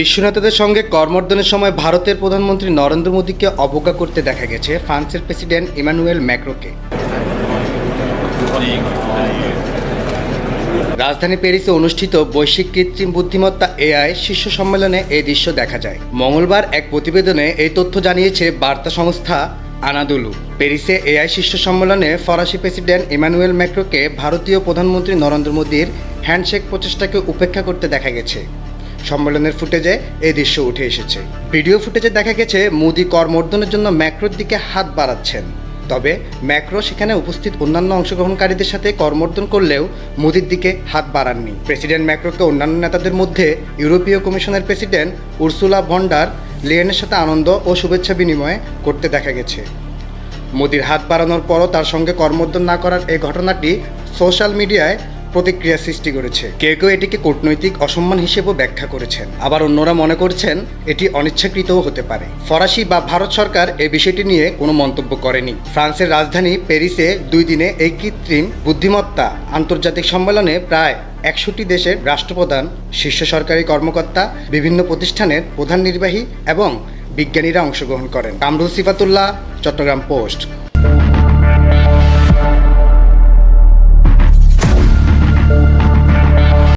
বিশ্বনেতাদের সঙ্গে কর্মর্দনের সময় ভারতের প্রধানমন্ত্রী নরেন্দ্র মোদীকে অবজ্ঞা করতে দেখা গেছে ফ্রান্সের প্রেসিডেন্ট ইমানুয়েল ম্যাক্রোকে। রাজধানী প্যারিসে অনুষ্ঠিত বৈশ্বিক কৃত্রিম বুদ্ধিমত্তা এআই শীর্ষ সম্মেলনে এই দৃশ্য দেখা যায়। মঙ্গলবার এক প্রতিবেদনে এই তথ্য জানিয়েছে বার্তা সংস্থা আনাদুলু। প্যারিসে এআই শীর্ষ সম্মেলনে ফরাসি প্রেসিডেন্ট ইমানুয়েল ম্যাক্রোকে ভারতীয় প্রধানমন্ত্রী নরেন্দ্র মোদীর হ্যান্ডশেক প্রচেষ্টাকে উপেক্ষা করতে দেখা গেছে। সম্মেলনের ফুটেজে এই দৃশ্য উঠে এসেছে। ভিডিও ফুটেজে দেখা গেছে, মোদি করমর্দনের জন্য ম্যাক্রোর দিকে হাত বাড়াচ্ছেন। তবে ম্যাক্রো সেখানে উপস্থিত অন্যান্য অংশগ্রহণকারীদের সাথে করমর্দন করলেও মোদির দিকে হাত বাড়াননি। প্রেসিডেন্ট ম্যাক্রোকে অন্যান্য নেতাদের মধ্যে ইউরোপীয় কমিশনের প্রেসিডেন্ট উর্সুলা ভন্ডার লেয়েনের সাথে আনন্দ ও শুভেচ্ছা বিনিময় করতে দেখা গেছে। মোদির হাত বাড়ানোর পরও তার সঙ্গে কর্মোদ্যম না করার এই ঘটনাটি সোশ্যাল মিডিয়ায় প্রতিক্রিয়া সৃষ্টি করেছে। কেউ কেউ এটিকে কূটনৈতিক অসম্মান হিসেবেও ব্যাখ্যা করেছেন। আবার অন্যরা মনে করছেন এটি অনিচ্ছাকৃতও হতে পারে। ফরাসি বা ভারত সরকার এই বিষয়টি নিয়ে কোনো মন্তব্য করেনি। ফ্রান্সের রাজধানী প্যারিসে দুই দিনে এই কৃত্রিম বুদ্ধিমত্তা আন্তর্জাতিক সম্মেলনে প্রায় একষট্টি দেশের রাষ্ট্রপ্রধান, শীর্ষ সরকারি কর্মকর্তা, বিভিন্ন প্রতিষ্ঠানের প্রধান নির্বাহী এবং বিজ্ঞানীরা অংশগ্রহণ করেন। কামরুল সিফাতুল্লাহ, চট্টগ্রাম পোস্ট।